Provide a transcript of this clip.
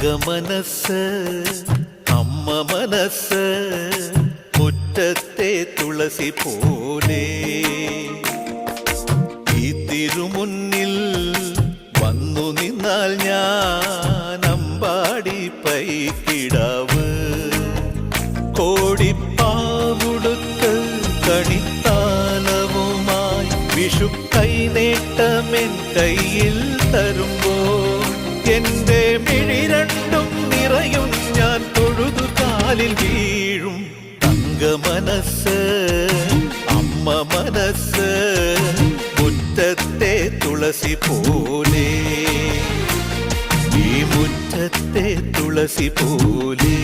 തങ്കമനസ് അമ്മ മനസ് മുറ്റത്തെ തുളസി പോലെ ഈ തിരുമുന്നിൽ വന്നു നിന്നാൽ ഞാൻ അമ്പാടി പൈക്കിടാവ് കോടിപ്പാവുടുത്ത് കണിത്താലവുമായി വിഷു കൈനേട്ടമെൻ കയ്യിൽ തരുമ്പോൾ എന്റെ മിഴി കാലിൽ വീഴും തങ്ക മനസ്സ് അമ്മ മനസ്സ് മുറ്റത്തെ തുളസി പോലെ. ഈ മുറ്റത്തെ തുളസി പോലെ.